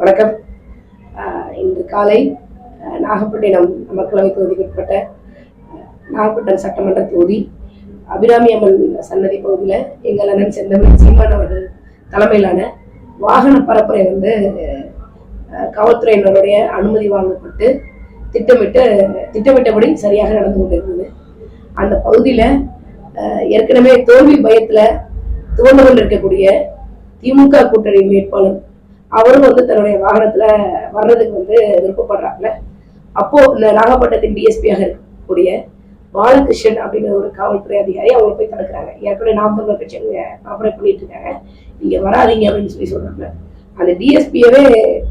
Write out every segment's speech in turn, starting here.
வணக்கம். இன்று காலை நாகப்பட்டினம் மக்களவை தொகுதிக்கு உட்பட்ட நாகப்பட்டினம் சட்டமன்ற தொகுதி அபிராமி அம்மன் சன்னதி பகுதியில் எங்கள் அண்ணன் செந்தமிழ் சீமான் அவர்கள் தலைமையிலான வாகன பரப்புரை வந்து காவல்துறையினருடைய அனுமதி வாங்கப்பட்டு திட்டமிட்டு திட்டமிட்டபடி சரியாக நடந்து கொண்டிருந்தது. அந்த பகுதியில் ஏற்கனவே தோல்வி பயத்தில் துவண்டு கொண்டிருக்கக்கூடிய திமுக கூட்டணி வேட்பாளர் அவரும் வந்து தன்னுடைய வாகனத்துல வர்றதுக்கு வந்து விருப்பப்படுறாங்கல்ல அப்போ இந்த நாகப்பட்டினத்தின் டிஎஸ்பியாக இருக்கக்கூடிய பாலகிருஷ்ணன் அப்படிங்கிற ஒரு காவல்துறை அதிகாரி அவங்க போய் தடுக்கிறாங்க. ஏற்கனவே நாம் தமிழர் கட்சி அங்க ஆப்ரேட் பண்ணிட்டு இருக்காங்க. நீங்க வராதீங்க அப்படின்னு சொல்லி சொல்றாங்க அந்த டிஎஸ்பியவே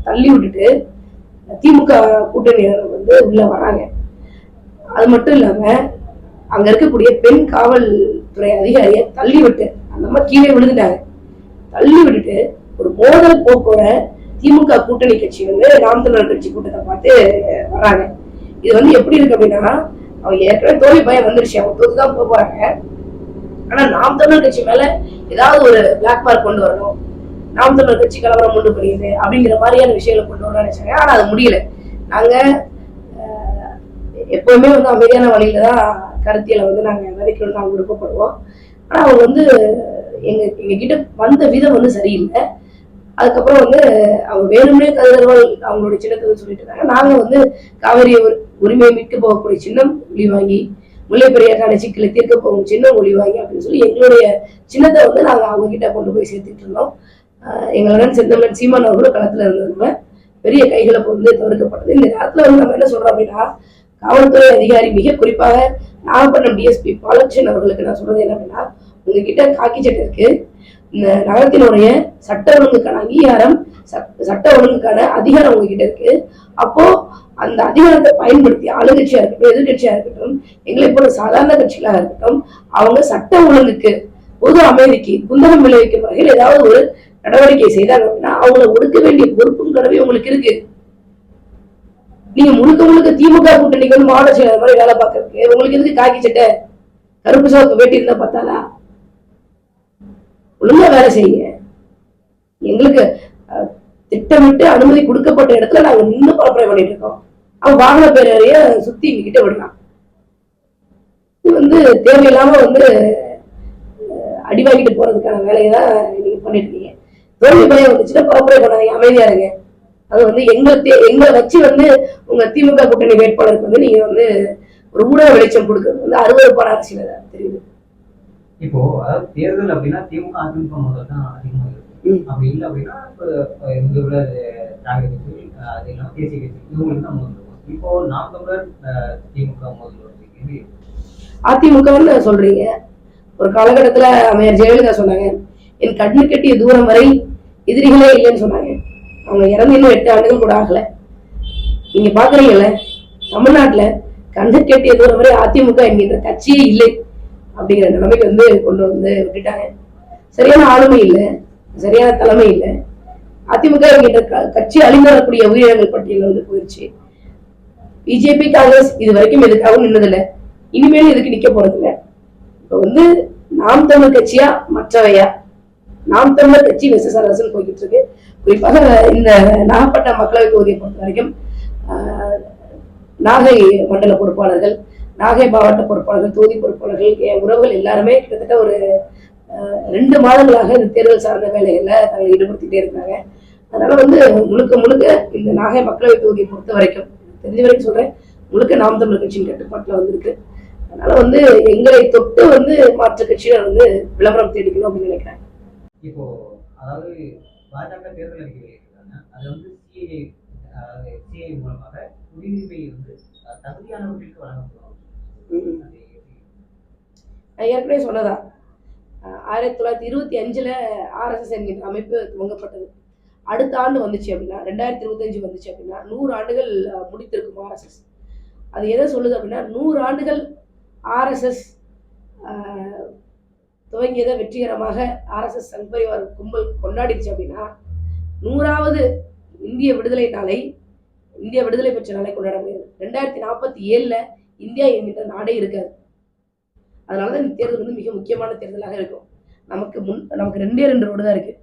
தள்ளி விட்டுட்டு திமுக கூட்டணியினர் வந்து உள்ள வராங்க. அது மட்டும் இல்லாம அங்க இருக்கக்கூடிய பெண் காவல்துறை அதிகாரியை தள்ளி விட்டு அந்த அம்மா கீழே விழுந்துட்டாங்க. தள்ளி விட்டுட்டு ஒரு மோதல் போக்கோட திமுக கூட்டணி கட்சி வந்து நாம் தமிழர் கட்சி கூட்டத்தை பார்த்து வர்றாங்க இது வந்து எப்படி இருக்கு அப்படின்னா அவங்க ஏற்கனவே தோல்வி பயம் வந்துருச்சு. அவங்க தோத்து தான் போக போறாங்க ஆனா நாம் தமிழர் கட்சி மேல ஏதாவது ஒரு பிளாக் மார்க் கொண்டு வரணும். நாம் தமிழர் கட்சி கலவரம் கொண்டு பண்ணியது அப்படிங்கிற மாதிரியான விஷயங்களை கொண்டு வரணும்னு நினைச்சாங்க. ஆனா அது முடியல. நாங்க எப்பவுமே வந்து அமைதியான வழியில தான் கருத்தியலை வந்து நாங்க விதைக்கணும்னு நாங்க விருப்பப்படுவோம். ஆனா அவங்க வந்து எங்க எங்க கிட்ட வந்த விதம் வந்து சரியில்லை. அதுக்கப்புறம் வந்து அவங்க வேணும்னே கதிரவல் அவங்களுடைய சின்னத்தை சொல்லிட்டு இருக்காங்க. நாங்க வந்து காவிரி உரிமையை மீட்க போகக்கூடிய சின்னம் ஒளி வாங்கி முல்லை பெரியாக்கான சிக்கலை தீர்க்க போகும் சின்னம் ஒளி வாங்கி அப்படின்னு சொல்லி எங்களுடைய சின்னத்தை வந்து நாங்க அவங்க கிட்ட கொண்டு போய் சேர்த்துட்டு இருந்தோம். எங்களுடன் செந்தமன் சீமான் அவர்களும் களத்துல இருந்ததுனால பெரிய கைகளை வந்து தவிர்க்கப்பட்டது. இந்த நேரத்துல வந்து நம்ம என்ன சொல்றோம் அப்படின்னா காவல்துறை அதிகாரி மிக குறிப்பாக நாகப்பட்டினம் டிஎஸ்பி பாலச்சன் அவர்களுக்கு நான் சொல்றது என்ன அப்படின்னா உங்ககிட்ட காக்கி சட்டை இருக்கு. நகரத்தினுடைய சட்ட ஒழுங்குக்கான அங்கீகாரம் சட்ட ஒழுங்குக்கான அதிகாரம் உங்ககிட்ட இருக்கு. அப்போ அந்த அதிகாரத்தை பயன்படுத்தி ஆளுங்கட்சியா இருக்கட்டும் எதிர்கட்சியா இருக்கட்டும் எங்களை போல சாதாரண கட்சிகளாக இருக்கட்டும் அவங்க சட்ட ஒழுங்குக்கு பொது அமைதிக்கு குந்தகம் விளைவிக்கும் வகையில் ஏதாவது ஒரு நடவடிக்கை செய்தாங்க அப்படின்னா அவங்கள ஒடுக்க வேண்டிய பொறுப்பும் கடமை உங்களுக்கு இருக்கு. நீங்க முழுக்க முழுக்க திமுக கூட்டணிக்கு வந்து மாவட்ட செயலர் மாதிரி வேலை பார்க்கறதுக்கு உங்களுக்கு எதுக்கு காக்கி சட்டை? கருப்பு சிவப்பு வேட்டி இருந்தா பார்த்தாலா? ஒழுங்கா வேலை செய்யுங்க. எங்களுக்கு திட்டமிட்டு அனுமதி கொடுக்கப்பட்ட இடத்துல நாங்க நின்று பரப்புரை பண்ணிட்டு இருக்கோம். அவன் வாகன பேரைய சுத்தி கிட்ட விடுறான் இது வந்து தேவையில்லாம வந்து அடி வாங்கிட்டு போறதுக்கான வேலையை தான் நீங்க பண்ணிட்டு இருக்கீங்க தோல்வி பயம் வந்துச்சுன்னா பரப்புரை பண்ணாதீங்க அமைதியா இருங்க. அது வந்து எங்களை தே- எங்களை வச்சு வந்து உங்க திமுக கூட்டணி வேட்பாளருக்கு வந்து நீங்க வந்து ஒரு ஊடக வெளிச்சம் கொடுக்கறது வந்து அறுவறுப்பான அரசியல் தான் தெரியுது. இப்போ அதாவது தேர்தல் அப்படின்னா திமுக அதிமுக முதல் தான் அதிகமாக இருக்கு. அப்படி இல்லை அப்படின்னா இப்போ இங்க உள்ள திராவிட கட்சி அது இல்லாமல் தேசிய கட்சி இவங்களுக்கு தான் முதல் இப்போ நாம் தமிழர் திமுக முதல்? அதிமுகன்னு சொல்றீங்க. ஒரு காலகட்டத்துல அமைச்சர் ஜெயலலிதா சொன்னாங்க என் கண்ணு கட்டிய தூரம் வரை எதிரிகளே இல்லைன்னு சொன்னாங்க. அவங்க இறந்து இன்னும் எட்டு ஆண்டுகள் கூட ஆகல. நீங்க பாக்குறீங்கல்ல தமிழ்நாட்டுல கண்ணு கட்டிய தூரம் வரை அதிமுக என்கின்ற கட்சியே இல்லை. அப்படிங்கிற நிலைமைக்கு வந்து கொண்டு வந்து விட்டுட்டாங்க. சரியான ஆளுமை இல்லை. சரியான தலைமை இல்லை. அதிமுக என்கின்ற க- கட்சி அழிந்து வரக்கூடிய உயிரினங்கள் பட்டியல் வந்து போயிடுச்சு பிஜேபி காங்கிரஸ் இது வரைக்கும் எதுக்காகவும் நின்னதில்லை. இனிமேலும் எதுக்கு நிக்க போறதில்ல. இப்போ வந்து நாம் தமிழ் கட்சியா மற்றவையா? நாம் தமிழர் கட்சி வெசஸ் அரசன் போய்கிட்டு இருக்கு. குறிப்பாக இந்த நாகப்பட்டினம் மக்களவை தொகுதியை பொறுத்த வரைக்கும் நாகை மண்டல பொறுப்பாளர்கள் நாகை மாவட்ட பொறுப்பாளர்கள் தொகுதி பொறுப்பாளர்கள் என் உறவுகள் எல்லாருமே கிட்டத்தட்ட ஒரு ரெண்டு மாதங்களாக இந்த தேர்தல் சார்ந்த வேலைகளில் தங்களை ஈடுபடுத்திட்டே இருக்காங்க அதனால வந்து முழுக்க முழுக்க இந்த நாகை மக்களவை தொகுதியை பொறுத்த வரைக்கும் தெரிஞ்ச வரைக்கும் சொல்றேன் முழுக்க நாம் தமிழர் கட்சியின் கட்டுப்பாட்டில் வந்திருக்கு. அதனால வந்து எங்களை தொட்டு வந்து மாற்று கட்சிகள் வந்து விளம்பரம் தேடிக்கணும் அப்படின்னு நினைக்கிறேன். இப்போ அதாவது பாஜக தேர்தல் அறிக்கை அது வந்து சிஏ சிஏ மூலமாக குடியுரிமை வந்து தகுதியானவர்களுக்கு வழங்கப்படும். அது நான் ஏற்கனவே சொன்னதான் ஆயிரத்தி தொள்ளாயிரத்தி இருபத்தி அஞ்சில் ஆர்எஸ்எஸ் என்கின்ற அமைப்பு துவங்கப்பட்டது. அடுத்த ஆண்டு வந்துச்சு அப்படின்னா ரெண்டாயிரத்தி இருபத்தஞ்சு வந்துச்சு அப்படின்னா நூறு ஆண்டுகள் முடித்திருக்கும் ஆர்எஸ்எஸ் அது எதை சொல்லுது அப்படின்னா நூறு ஆண்டுகள் ஆர்எஸ்எஸ் துவங்கியதை வெற்றிகரமாக ஆர்எஸ்எஸ் சங்பரிவார் கும்பல் கொண்டாடிடுச்சு அப்படின்னா நூறாவது இந்திய விடுதலை நாளை இந்திய விடுதலை பெற்ற நாளை கொண்டாட முடியாது. ரெண்டாயிரத்தி நாற்பத்தி ஏழில் இந்தியா என்கிட்ட நாடே இருக்காது. அதனால தான் இந்த தேர்தல் வந்து மிக முக்கியமான தேர்தலாக இருக்கும். நமக்கு முன் நமக்கு ரெண்டே ரெண்டு ரோடு தான் இருக்கு.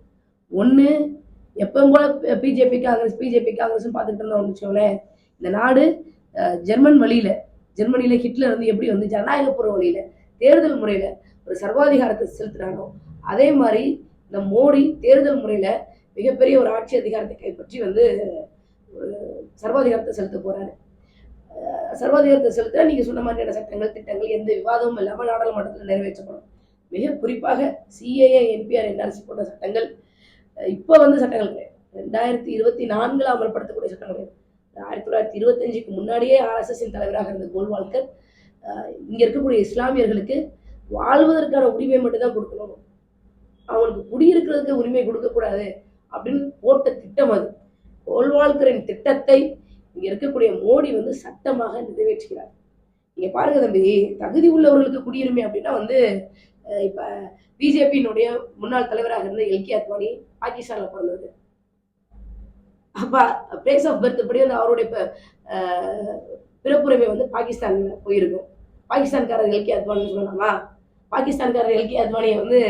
ஒன்று எப்பவும் போல பிஜேபி காங்கிரஸ் பிஜேபி காங்கிரஸ் பார்த்துட்டு இருந்தோம்னு வச்சுக்கோங்களேன். இந்த நாடு ஜெர்மன் வழியில ஜெர்மனியில ஹிட்லர் வந்து எப்படி வந்து ஜனநாயகப்பூர்வ வழியில தேர்தல் முறையில ஒரு சர்வாதிகாரத்தை செலுத்துறானோ அதே மாதிரி இந்த மோடி தேர்தல் முறையில மிகப்பெரிய ஒரு ஆட்சி அதிகாரத்தை கைப்பற்றி வந்து ஒரு சர்வாதிகாரத்தை செலுத்த போறாரு. சர்வாதிகாரத்தை செலுத்த நீங்க சொன்ன மாதிரியான சட்டங்கள் திட்டங்கள் எந்த விவாதமும் இல்லாமல் நாடாளுமன்றத்தில் நிறைவேற்றப்படும். மிக குறிப்பாக சிஏஏ என்பிஆர் என்ஆர்சி போன்ற சட்டங்கள் இப்போ வந்து சட்டங்கள் கிடையாது. ரெண்டாயிரத்தி இருபத்தி நான்கில் அமல்படுத்தக்கூடிய சட்டங்கள் கிடையாது. ஆயிரத்தி தொள்ளாயிரத்தி இருபத்தஞ்சுக்கு முன்னாடியே ஆர்எஸ்எஸின் தலைவராக இருந்த கோல்வால்கர் அஹ், இங்க இருக்கக்கூடிய இஸ்லாமியர்களுக்கு வாழ்வதற்கான உரிமை மட்டும்தான் கொடுக்கணும். அவங்களுக்கு குடியிருக்கிறதுக்கு உரிமை கொடுக்கக்கூடாது அப்படின்னு போட்ட திட்டம் அது. கோல்வால்கரின் திட்டத்தை இங்க இருக்கக்கூடிய மோடி வந்து சட்டமாக நிறைவேற்றுகிறார். நீங்கள் பாருங்க தம்பி தகுதி உள்ளவர்களுக்கு குடியுரிமை அப்படின்னா வந்து இப்போ இப்ப பிஜேபியினுடைய முன்னாள் தலைவராக இருந்த எல்கே அத்வானி பாகிஸ்தான்ல பிறந்தது அப்போ பிளேஸ் ஆஃப் பர்த் படி வந்து அவருடைய பிறப்புரிமை வந்து பாகிஸ்தான்ல போயிருக்கும். பாகிஸ்தான்காரர் எல்கே அத்வானி சொல்லலாமா? பாகிஸ்தான்காரர் எல்கே அத்வானியை வந்து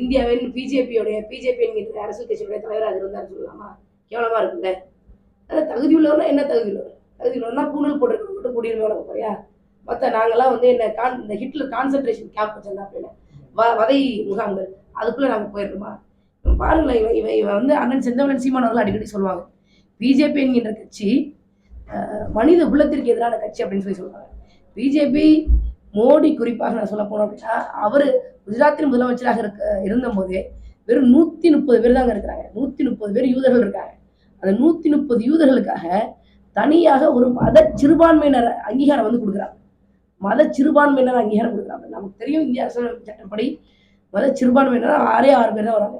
இந்தியாவின் பிஜேபியோடைய பிஜேபி என்கிற அரசியல் கட்சியுடைய தலைவராக இருந்தார் சொல்லலாமா? கேவலமா இருக்குல்ல அதான் தகுதி உள்ளவர்னா என்ன தகுதி உள்ளவர்? தகுதி உள்ளவர்னா பூணல் போட்டிருக்க மட்டும் குடியுரிமை வழங்க போறியா மற்ற நாங்களாம் வந்து என்ன கான் இந்த ஹிட்லர் கான்சன்ட்ரேஷன் கேம்ப் வச்சிருந்தா அப்படின்னு வ வதை முகாம்கள். அதுக்குள்ளே நாங்கள் போயிடணுமா இப்ப பாருங்களேன் இவன் இவன் இவன் வந்து அண்ணன் செந்தவன் சீமான் அவர்கள் அடிக்கடி சொல்லுவாங்க. பிஜேபி என்கின்ற கட்சி மனித குலத்திற்கு எதிரான கட்சி அப்படின்னு சொல்லி சொல்லுவாங்க. பிஜேபி மோடி குறிப்பாக நான் சொல்ல போனோம் அப்படின்னா அவர் குஜராத்தின் முதலமைச்சராக இருக்க இருந்தபோதே வெறும் நூற்றி முப்பது பேர் தாங்க இருக்கிறாங்க. நூற்றி முப்பது பேர் யூதர்கள் இருக்காங்க. அந்த நூற்றி முப்பது யூதர்களுக்காக தனியாக ஒரு மத சிறுபான்மையினர் அங்கீகாரம் வந்து கொடுக்குறாங்க. மத சிறுபான்மையினர் அங்கீகாரம் கொடுக்குறாங்க. நமக்கு தெரியும் இந்திய அரசியலமைப்பு சட்டப்படி மத சிறுபான்மையினர் ஆறே ஆறு பேர் தான் வராங்க.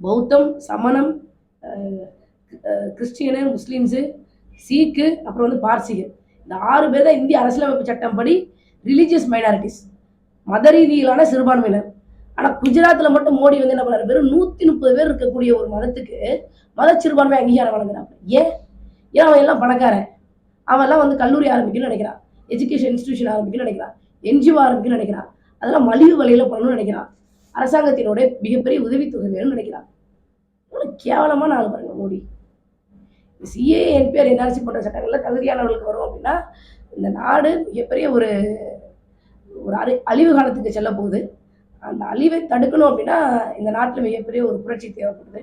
பௌத்தம் சமணம் கிறிஸ்டியனு முஸ்லீம்ஸு சீக்கு அப்புறம் வந்து பார்சிகர் இந்த ஆறு பேர் தான் இந்திய அரசியலமைப்பு சட்டம் படி ரிலீஜியஸ் மைனாரிட்டிஸ். மத ரீதியிலான சிறுபான்மையினர். ஆனால் குஜராத்தில் மட்டும் மோடி வந்து என்ன பண்ணாரு? வெறும் நூற்றி முப்பது பேர் இருக்கக்கூடிய ஒரு மதத்துக்கு மத சிறுபான்மை அங்கீகாரம் வழங்குறாங்க ஏன்? ஏன் அவன் எல்லாம் பணக்காரன்? அவன் எல்லாம் வந்து கல்லூரி ஆரம்பிக்கணும்னு நினைக்கிறான். எஜுகேஷன் இன்ஸ்டிடியூஷன் ஆரம்பிக்கணும்னு நினைக்கிறான். என்ஜிஓ ஆரம்பிக்கணும்னு நினைக்கிறான். அதெல்லாம் மலிவு விலையில் பண்ணணும்னு நினைக்கிறான். அரசாங்கத்தினுடைய மிகப்பெரிய உதவித்தொகை வேணும்னு நினைக்கிறான். எவ்வளவு கேவலமான ஆள் பாருங்க மோடி. சிஏ என்பிஆர் என்ஆர்சி போன்ற சட்டங்கள்ல தகுதியானவர்களுக்கு வரும் அப்படின்னா இந்த நாடு மிகப்பெரிய ஒரு ஒரு அழி அழிவு காலத்துக்கு செல்ல போகுது அந்த அழிவை தடுக்கணும் அப்படின்னா இந்த நாட்டில் மிகப்பெரிய ஒரு புரட்சி தேவைப்படுது.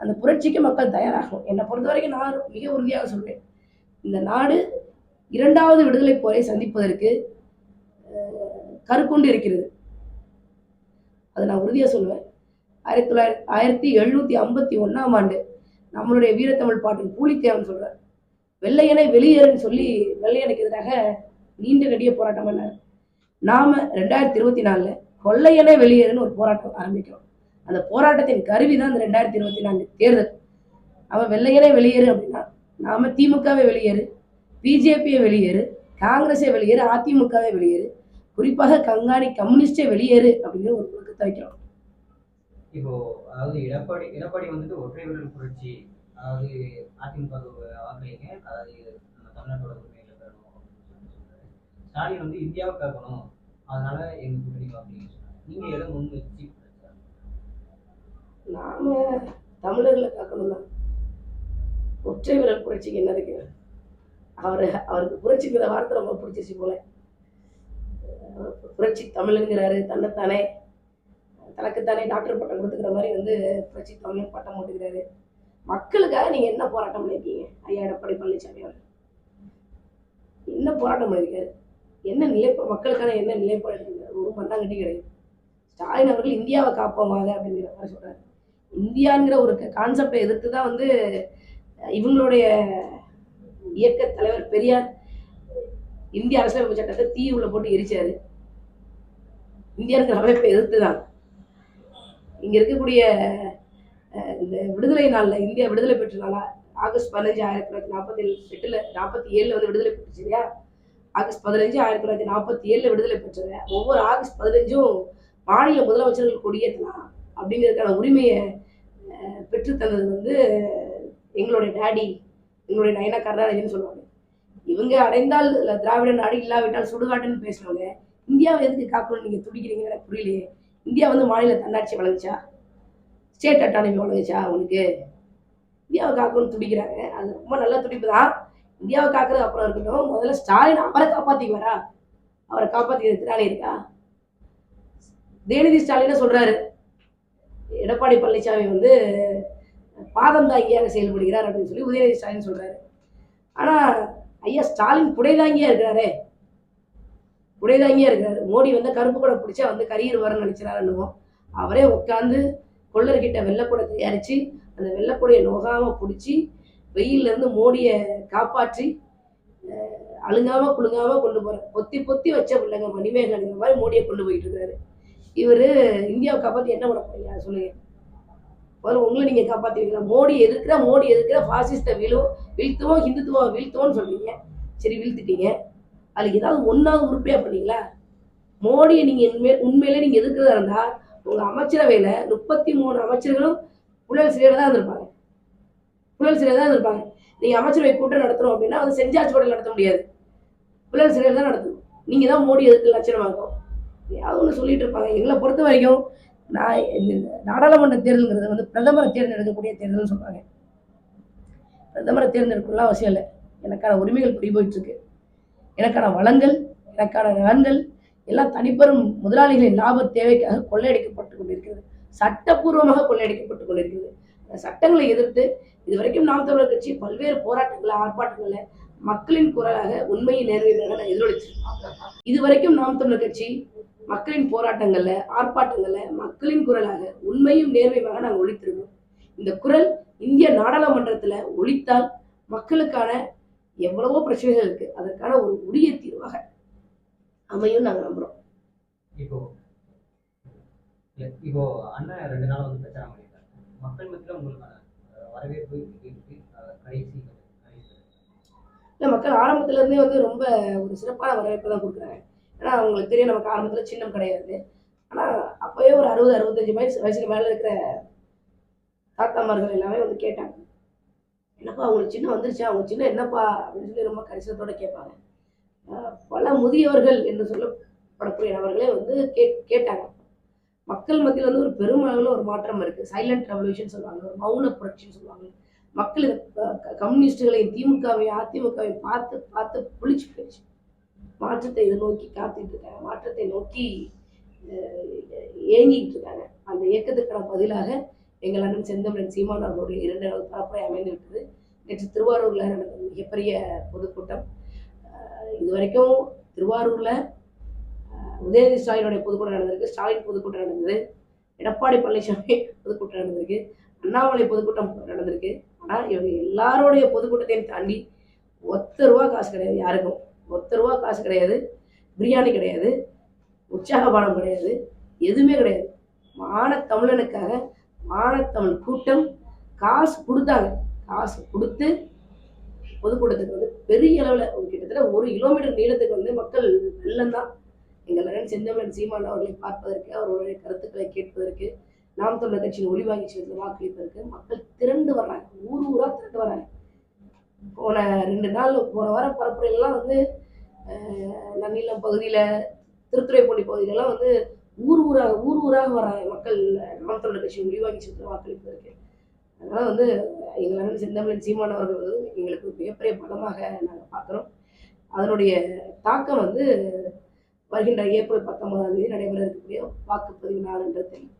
அந்த புரட்சிக்கு மக்கள் தயாராகும் என்னை பொறுத்த வரைக்கும் நான் மிக உறுதியாக சொல்வேன். இந்த நாடு இரண்டாவது விடுதலை போரை சந்திப்பதற்கு கருக்கொண்டு இருக்கிறது. அதை நான் உறுதியாக சொல்லுவேன். ஆயிரத்தி தொள்ளாயிரத்தி ஆயிரத்தி எழுநூற்றி ஐம்பத்தி ஒன்றாம் ஆண்டு நம்மளுடைய வீரத்தமிழ் பாட்டின் பூலித்தேவன் சொல்கிறார் வெள்ளையனை வெளியேறுன்னு சொல்லி வெள்ளையனுக்கு எதிராக நீண்ட நெடிய போராட்டம் பண்ணார். நாம் ரெண்டாயிரத்தி இருபத்தி நாலில் கொள்ளையனே வெளியேறுன்னு ஒரு போராட்டம் ஆரம்பிக்கிறோம். அந்த போராட்டத்தின் கருவி தான் இந்த ரெண்டாயிரத்தி இருபத்தி நான்கு தேர்தல். அவன் வெள்ளையனே வெளியேறு அப்படின்னா நாம திமுகவை வெளியேறு பிஜேபியை வெளியேறு காங்கிரஸை வெளியேறு அதிமுகவை வெளியேறு. குறிப்பாக கங்காணி கம்யூனிஸ்டே வெளியேறு அப்படிங்கிற ஒரு முழக்கத்தை வைக்கிறோம். இப்போ அதாவது எடப்பாடி எடப்பாடி வந்துட்டு ஒற்றை விரல் புரட்சி அதாவது அதிமுக வாக்களிங்க அதாவது நம்ம தமிழ்நாட்டோட உரிமைகளை பெறணும் ஸ்டாலின் வந்து இந்தியாவை காக்கணும் அதனால எங்க கூட்டணி வாக்களிங்க சொன்னாங்க எதை முன் வச்சு நாம தமிழர்களை காக்கணும் தான் ஒற்றை விரல் புரட்சிக்கு என்ன இருக்கு? அவர் அவருக்கு புரட்சிங்கிற வார்த்தை ரொம்ப பிடிச்சிச்சு போல. புரட்சி தமிழுங்கிறாரு தன்னைத்தானே தனக்குத்தானே டாக்டர் பட்டம் கொடுத்துக்கிற மாதிரி வந்து புரட்சி தமிழ் பட்டம் போட்டுக்கிறாரு. மக்களுக்காக நீங்க என்ன போராட்டம் பண்ணியிருக்கீங்க ஐயா எடப்பாடி பழனிசாமி அவர் என்ன போராட்டம் பண்ணியிருக்காரு என்ன நிலைப்பா மக்களுக்கான என்ன நிலைப்பாடு எடுத்திருக்காரு ஒரு மண்ணாங்கட்டி கிடையாது. ஸ்டாலின் அவர்கள் இந்தியாவை காப்போமாக அப்படிங்கிற மாதிரி சொல்றாரு. இந்தியாங்கிற ஒரு கான்செப்டை எதிர்த்து தான் வந்து இவங்களுடைய இயக்க தலைவர் பெரியார் இந்திய அரசியலமைப்பு சட்டத்தை தீ உள்ள போட்டு எரிச்சாரு. இந்தியாங்கிற அமைப்பை எதிர்த்து தான். இங்க இருக்கக்கூடிய அஹ், இந்த விடுதலை நாள்ல இந்தியா விடுதலை பெற்ற நாளா ஆகஸ்ட் பதினஞ்சு ஆயிரத்தி தொள்ளாயிரத்தி நாற்பத்தி எட்டுல நாற்பத்தி ஏழுல வந்து விடுதலை பெற்றுச்சு இல்லையா? ஆகஸ்ட் பதினஞ்சு ஆயிரத்தி தொள்ளாயிரத்தி நாற்பத்தி ஏழுல விடுதலை பெற்றது ஒவ்வொரு ஆகஸ்ட் பதினஞ்சும் மாநில முதலமைச்சர்கள் கொடியேற்றலாம் அப்படிங்கிறதுக்கான உரிமையை பெற்றுத்தந்தது வந்து எங்களுடைய டேடி எங்களுடைய நயனா கருணாநிதினு சொல்லுவாங்க. இவங்க அடைந்தால் திராவிட நாடு இல்லாவிட்டால் சுடுகாட்டுன்னு பேசுவாங்க இந்தியாவை எதுக்கு காக்கணும்னு நீங்கள் துடிக்கிறீங்க எனக்கு புரியலையே. இந்தியா வந்து மாநில தன்னாட்சி வழங்குச்சா? ஸ்டேட் அட்டானமி வழங்குச்சா அவனுக்கு இந்தியாவை காக்கணும்னு துடிக்கிறாங்க. அது ரொம்ப நல்ல துடிப்பு தான். இந்தியாவை காக்கிறது அப்புறம் இருக்கட்டும் முதல்ல ஸ்டாலின் அவரை காப்பாற்றிக்குவாரா அவரை காப்பாற்றிக்கிற திராணி இருக்கா? தேனிதி ஸ்டாலினே சொல்கிறாரு எடப்பாடி பழனிசாமி வந்து பாதம் தாங்கியாக செயல்படுகிறார் அப்படின்னு சொல்லி உதயநிதி ஸ்டாலின் சொல்கிறாரு ஆனால் ஐயா ஸ்டாலின் புடைதாங்கியாக இருக்கிறாரே? புடைதாங்கியாக இருக்கிறாரு. மோடி வந்து கருப்பு கூட பிடிச்சா வந்து கரியர் வரன்னு நினைச்சாருன்னுவோம் அவரே உட்காந்து கொள்ளர்கிட்ட வெள்ளக்கூடை தயாரித்து அந்த வெள்ளக்கூடையை நோகாமல் பிடிச்சி வெயில்ல இருந்து மோடியை காப்பாற்றி அழுங்காமல் குழுங்காமல் கொண்டு போகிறார் பொத்தி பொத்தி வச்ச பிள்ளைங்க மணிமேகங்கிற மாதிரி மோடியை கொண்டு போயிட்டு இருக்காரு. இவரு இந்தியாவை காப்பாற்றி என்ன பண்ண போறீங்க? சொல்லுங்க. முதல்ல உங்களை நீங்கள் காப்பாற்றுவீங்களா மோடி எதிர்க்கிற மோடி எதிர்க்கிற ஃபாசிஸ்டை வீழும் வீழ்த்துவோம் ஹிந்துத்துவம் வீழ்த்துவோம்னு சொல்கிறீங்க சரி வீழ்த்துட்டீங்க. அதுக்கு ஏதாவது ஒன்றாவது உறுப்பியாக பண்ணீங்களா? மோடியை நீங்கள் உண்மை உண்மையிலே நீங்கள் எதிர்க்கிறதா இருந்தால் உங்கள் அமைச்சரவையில் முப்பத்தி மூணு அமைச்சர்களும் புழல் சிலையில் தான் இருந்திருப்பாங்க. புழல் சிலையில் தான் இருந்திருப்பாங்க. நீங்கள் அமைச்சரவை கூட்டம் நடத்தணும் அப்படின்னா அது செஞ்சாச்சு கூட நடத்த முடியாது. புழல் சிலையில் தான் நடத்தணும். நீங்கள் தான் மோடி எதிர்க்க லட்சணமாகும். ஏதாவது ஒன்று சொல்லிட்டு இருப்பாங்க. எங்களை பொறுத்த வரைக்கும் நான் இந்த நாடாளுமன்ற தேர்தலுங்கிறது வந்து பிரதமரை தேர்ந்தெடுக்கக்கூடிய தேர்தல்னு சொல்கிறாங்க பிரதமரை தேர்ந்தெடுக்கலாம் அவசியம் இல்லை. எனக்கான உரிமைகள் படி போயிட்டுருக்கு. எனக்கான வளங்கள் எனக்கான நலன்கள் எல்லாம் தனிப்பெரும் முதலாளிகளின் லாப தேவைக்காக கொள்ளையடிக்கப்பட்டு கொண்டிருக்கிறது. சட்டப்பூர்வமாக கொள்ளையடிக்கப்பட்டு கொண்டிருக்கிறது. சட்டங்களை எதிர்த்து இதுவரைக்கும் நாம் தமிழர் கட்சி பல்வேறு போராட்டங்களை ஆர்ப்பாட்டங்களை மக்களின் குரலாக உண்மையை நேர்மையாக நான் இது இதுவரைக்கும் நாம் தமிழர் கட்சி மக்களின் போராட்டங்கள்ல ஆர்ப்பாட்டங்கள்ல மக்களின் குரலாக உண்மையும் நேர்மையாக நாங்கள் ஒழித்திருக்கோம் இந்த குரல் இந்திய நாடாளுமன்றத்துல ஒழித்தால் மக்களுக்கான எவ்வளவோ பிரச்சனைகள் இருக்கு. அதற்கான ஒரு உரிய தீர்வாக அமையும் நாங்க நம்புறோம். இப்போ இப்போ அண்ணன் ரெண்டு நாள் வந்து பிரச்சாரம் பண்ணியிருக்காங்க மக்கள் மத்தியில உங்களுக்கான வரவேற்பு கடைசி இல்ல மக்கள் ஆரம்பத்துல இருந்தே வந்து ரொம்ப ஒரு சிறப்பான வரவேற்பு தான் கொடுக்குறாங்க. ஏன்னா அவங்களுக்கு தெரியும் நமக்கு ஆரம்பத்தில் சின்னம் கிடையாது. ஆனால் அப்போயே ஒரு அறுபது அறுபத்தஞ்சு வயசு வயசுக்கு மேலே இருக்கிற தாத்தாமார்கள் எல்லாமே வந்து கேட்டாங்க. என்னப்பா அவங்களுக்கு சின்ன வந்துருச்சா? அவங்க சின்ன என்னப்பா? அப்படின்னு சொல்லி ரொம்ப கரிசனத்தோட கேட்பாங்க. பல முதியவர்கள் என்று சொல்லப்படக்கூடிய நபர்களே வந்து கே கேட்டாங்க. மக்கள் மத்தியில் வந்து ஒரு பெருமளவில் ஒரு மாற்றம் இருக்குது சைலண்ட் ரெவல்யூஷன் சொல்லுவாங்க ஒரு மௌன புரட்சின்னு சொல்லுவாங்க. மக்கள் கம்யூனிஸ்டுகளையும் திமுகவையும் அதிமுகவையும் பார்த்து பார்த்து புளிச்சு போயிடுச்சு. மாற்றத்தை நோக்கி காத்துட்டு இருக்காங்க மாற்றத்தை நோக்கி ஏங்கிட்டு இருக்காங்க அந்த இயக்கத்துக்கான பதிலாக எங்கள் அண்ணன் செந்தமிழன் சீமான் அவர்களுடைய இரண்டாவது பரப்புரை அமைந்து விட்டது நேற்று திருவாரூர்ல நடந்த மிகப்பெரிய பொதுக்கூட்டம். இதுவரைக்கும் இது வரைக்கும் திருவாரூர்ல உதயநிதி ஸ்டாலினுடைய பொதுக்கூட்டம் நடந்திருக்கு ஸ்டாலின் பொதுக்கூட்டம் நடந்தது எடப்பாடி பழனிசாமி பொதுக்கூட்டம் நடந்திருக்கு அண்ணாமலை பொதுக்கூட்டம் நடந்திருக்கு. ஆனால் இவங்க எல்லாருடைய பொதுக்கூட்டத்தையும் தாண்டி ஒத்த ரூபா காசு கிடையாது யாருக்கும். ஒத்த ரூபா காசு கிடையாது. பிரியாணி கிடையாது. உற்சாகபானம் கிடையாது. எதுவுமே கிடையாது. மானத்தமிழனுக்காக மானத்தமிழ் கூட்டம் காசு கொடுத்தாங்க. காசு கொடுத்து பொதுக்கூட்டத்துக்கு வந்து பெரிய அளவில் கிட்டத்தட்ட ஒரு கிலோமீட்டர் நீளத்துக்கு வந்து மக்கள் வெள்ளம் தான். எங்கள் அண்ணன் செந்தமிழன் சீமான் அவர்களை பார்ப்பதற்கு அவர்களுடைய கருத்துக்களை கேட்பதற்கு நாம் தமிழர் கட்சியின் ஒளிவாங்கி சேர்ந்து வாக்களிப்பதற்கு மக்கள் திரண்டு வர்றாங்க. ஊர் ஊராக திரண்டு போன ரெண்டு நாள் போன வார பரப்புரையெல்லாம் வந்து நன்னிலம் பகுதியில் திருத்துறைப்பூண்டி பகுதியிலலாம் வந்து ஊர் ஊராக ஊர் ஊராக வர மக்கள் நாம் தமிழர் முடிவாங்கி சுற்றி வாக்களிப்பு வாக்களிப்பதற்கு அதனால் வந்து எங்கள் அண்ணன் செந்தமிழன் சீமான் அவர்கள் வந்து எங்களுக்கு மிகப்பெரிய பலமாக நாங்கள் பார்க்குறோம். அதனுடைய தாக்கம் வந்து வருகின்ற ஏப்ரல் பத்தொன்பதாம் தேதி நடைபெற இருக்கக்கூடிய வாக்குப்பதிவு நாள் என்ற தெரியும்.